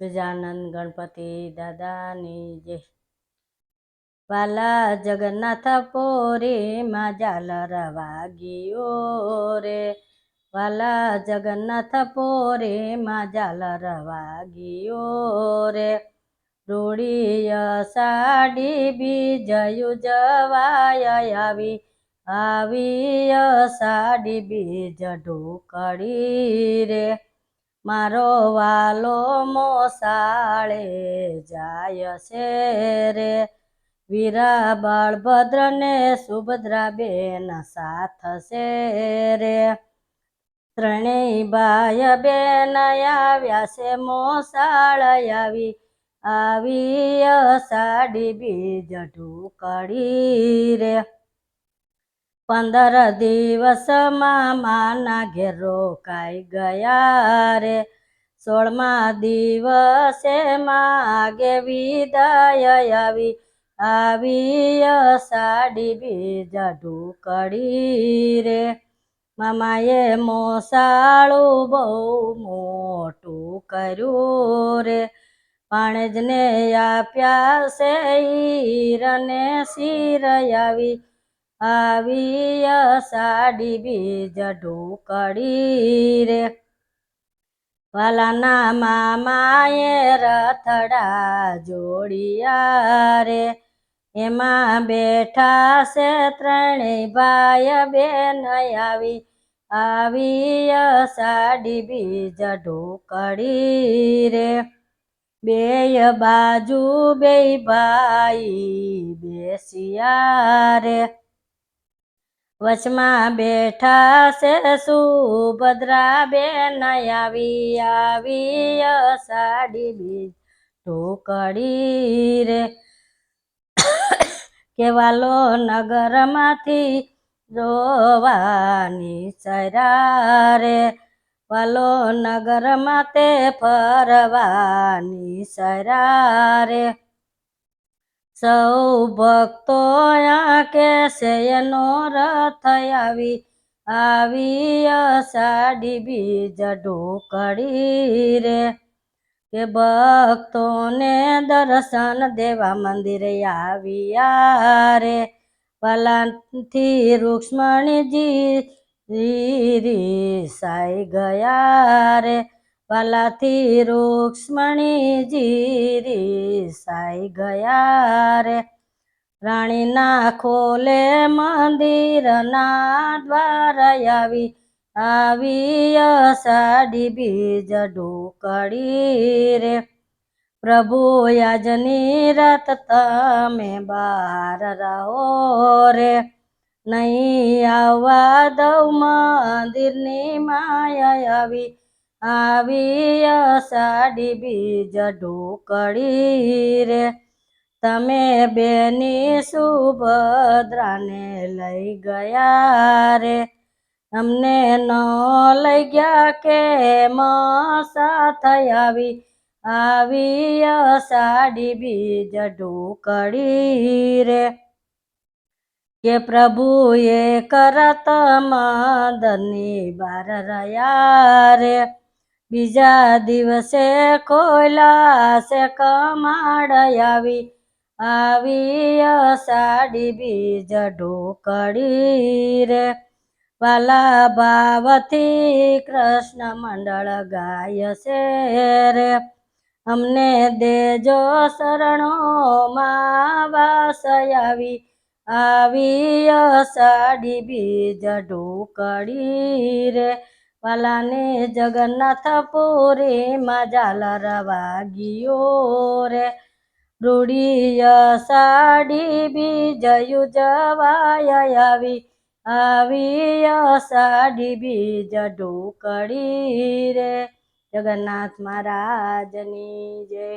ગજાનંદ ગણપતિ દાદાની જય વાલા જગન્નાથ પોરીમાં ઝાલર વાગ્યો રે વાલા જગન્નાથ પોરીમાં ઝાલર વાગ્યો રે રૂડીય સાડી બીજયું જવાય આવી આવી સાડી બીજ ઢોકળી રે મારો વાલો મોસાળે જાય છે રે. વીરા બળભદ્ર ને સુભદ્રા બેન સાથ છે રે. ત્રણેય ભાઈ બેન આવ્યા છે, મોસાળ આવી આવી સાડી બીજ ઢૂકડી રે. પંદર દિવસમાં માના ઘેર રોકાઈ ગયા રે. સોળમા દિવસે માગે વિદાય આવી આવી સાડી બીજા ઢુકડી રે. મામાએ મોસાળું બહુ મોટું કર્યું રે. પાણેજને આપ્યા છે ઈરને શિર આવી આવી સાડી બીજ ઢોકળી રે. વાલાના મામાએ રથડા જોડિયા રે. એમાં બેઠા છે ત્રણેય ભાઈ બેન આવી. આવી સાડી બીજ ઢોકળી રે. બેય બાજુ બે ભાઈ બેસિયા રે. વચમાં બેઠા છે સુભદ્રા બેન આવી આવી સાડી બી ઢોકળી રે. કેવાલો નગરમાંથી જોવાની સરા રે. વાલો નગરમાં તે ફરવાની સરા રે. સૌ ભક્તો કે એનો રથ આવી આવી સાડી બીજ ઢોકળી રે. કે ભક્તોને દર્શન દેવા મંદિરે આવ્યા રે. પલાથી રૂક્ષ્મણીજી સાઈ ગયા રે. વાલાથી રૂક્ષ્મણીજી સાઈ ગયા રે. રાણીના ખોલે મંદિરના દ્વાર આવી આવી સાડી બીજ ઢોકળી રે. પ્રભુ, આજની રાત તમે બાર રહો રે. નહીં આવવા દઉં મંદિરની માયા આવી આવી સાડી બીજ ઢોકળી રે. તમે બેની સુભદ્રાને લઈ ગયા રે. અમને ન લઈ ગયા કે સાથે આવી. આવી સાડી બીજ ઢોકળી રે. કે પ્રભુએ કરત મદની બાર રહ્યા રે. બીજા દિવસે છે કમાડ આવી આવી સાડી બીજ ઢોકળી રે. વાલા ભાવથી કૃષ્ણ મંડળ ગાય છે રે. અમને દેજો શરણો વાસ આવી આવી સાડી બીજ ઢોકળી રે. વાલાને જગન્નાથ પુરીમાં ઝાલર વાગ્યો રે. રૂડીય સાડી બીજયું જવાય આવી, આવીય સાડી બીજ ઢોકળી રે. જગન્નાથ મહારાજની જય